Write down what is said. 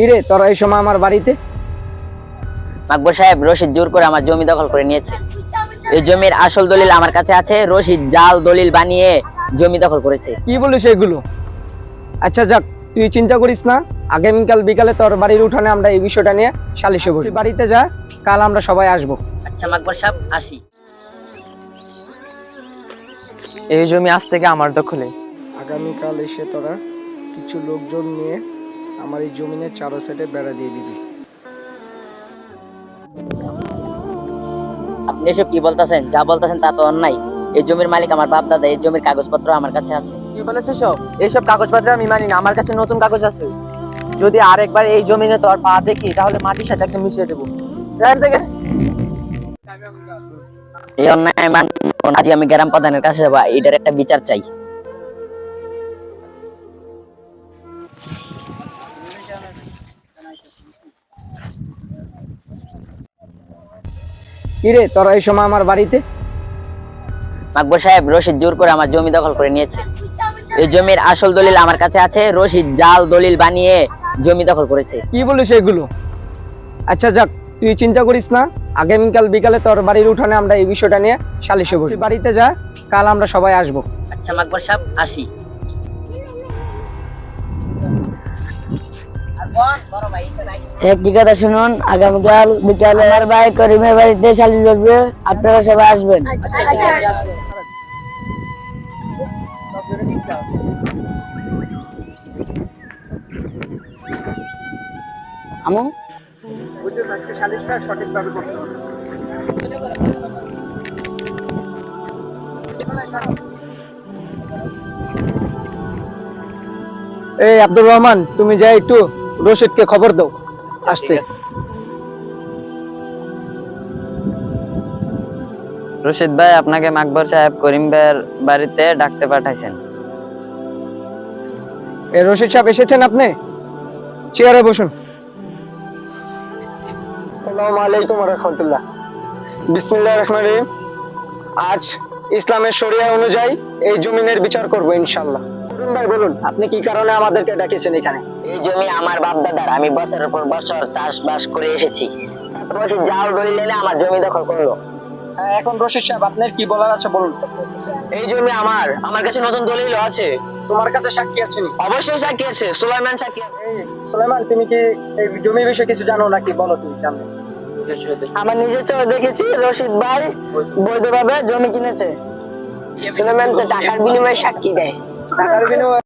কিরে তোরা এই সময় আমার বাড়িতে? মাকবর সাহেব রশিদ জোর করে আমার জমি দখল করে নিয়েছে। এই জমির আসল দলিল আমার কাছে আছে রশিদ জাল দলিল বানিয়ে জমি দখল করেছে। কি বলিস এগুলো? আচ্ছা যাক তুই চিন্তা করিস না আগামীকাল বিকালে তোর বাড়ির উঠানে আমরা এই বিষয়টা নিয়ে সালিশে বসি বাড়িতে যা কাল আমরা সবাই আসব। আচ্ছা মাকবর সাহেব আসি। এই জমি আজ থেকে আমার দখলে। আগামীকাল এসে তোরা কিছু লোকজন নিয়ে আমার এই জমিনের চারো সাইডে বেড়া দিয়ে দিবি। আপনি এসব কি বলতেছেন? যা বলতেছেন তা তো অন্যায়। এই জমির মালিক আমার বাপ দাদা এই জমির কাগজপত্র আমার কাছে আছে। কি বলেছে সব? এইসব কাগজপত্র আমি মানি না আমার কাছে নতুন কাগজ আছে। যদি আরেকবার এই জমিনে তোর পা দেখি তাহলে মাটির সাথে একদম মিশিয়ে দেবো। এই অন্যায় মান আজ আমি গ্রাম প্রধানের কাছে যাব এটার একটা বিচার চাই। কিরে তোরা এই সময় আমার বাড়িতে? মাকবর সাহেব রশিদ জোর করে আমার জমি দখল করে নিয়েছে। এই জমির আসল দলিল আমার কাছে আছে রশিদ জাল দলিল বানিয়ে জমি দখল করেছে। কি বলিস এগুলো? আচ্ছা যাক তুই চিন্তা করিস না আগামীকাল বিকালে তোর বাড়ির উঠানে আমরা এই বিষয়টা নিয়ে সালিশে বসি বাড়িতে যা কাল আমরা সবাই আসব। আচ্ছা মাকবর সাহেব আসি। একটি কথা শুনুন, আগামীকাল বিকালে আমার ভাই করিমের বাড়িতে শালি বসবে আপনারা সবাই আসবেন। এই আব্দুর রহমান, তুমি যাই একটু। রশিদকে খবর দাও। আসতে। রশিদ ভাই আপনাকে মাকবর সাহেব করিম ভাইয়ের বাড়িতে ডাকতে পাঠাইছেন। এই রশিদ সাহেব এসেছেন আপনি? চেয়ারে বসুন। আসসালামু আলাইকুম রাহমাতুল্লাহ। বিসমিল্লাহির রহমানির রহিম। আজ ইসলামের শরিয়া অনুযায়ী এই জমিনের বিচার করব ইনশাআল্লাহ। অরুণ ভাই বলুন আপনি কি কারণে আমাদেরকে ডাকিয়েছেন এখানে? এই জমি আমার বাপ আমি বছরের পর বছর চাষবাস করে এসেছি। রশিদ জাল দলিল আমার জমি দখল করল। হ্যাঁ এখন রশিদ সাহেব আপনার কি বলার আছে বলুন এই জমি আমার আমার কাছে নতুন দলিল আছে। তোমার কাছে সাক্ষী আছে অবশ্যই সাক্ষী আছে সুলাইমান সাক্ষী সুলাইমান তুমি কি এই জমি বিষয়ে কিছু জানো নাকি? বলো তুমি জানো। আমার নিজের চোখে দেখেছি রশিদ ভাই বৈধভাবে জমি কিনেছে। সুলেমান তো টাকার বিনিময়ে সাক্ষী দেয়। টাকার বিনিময়ে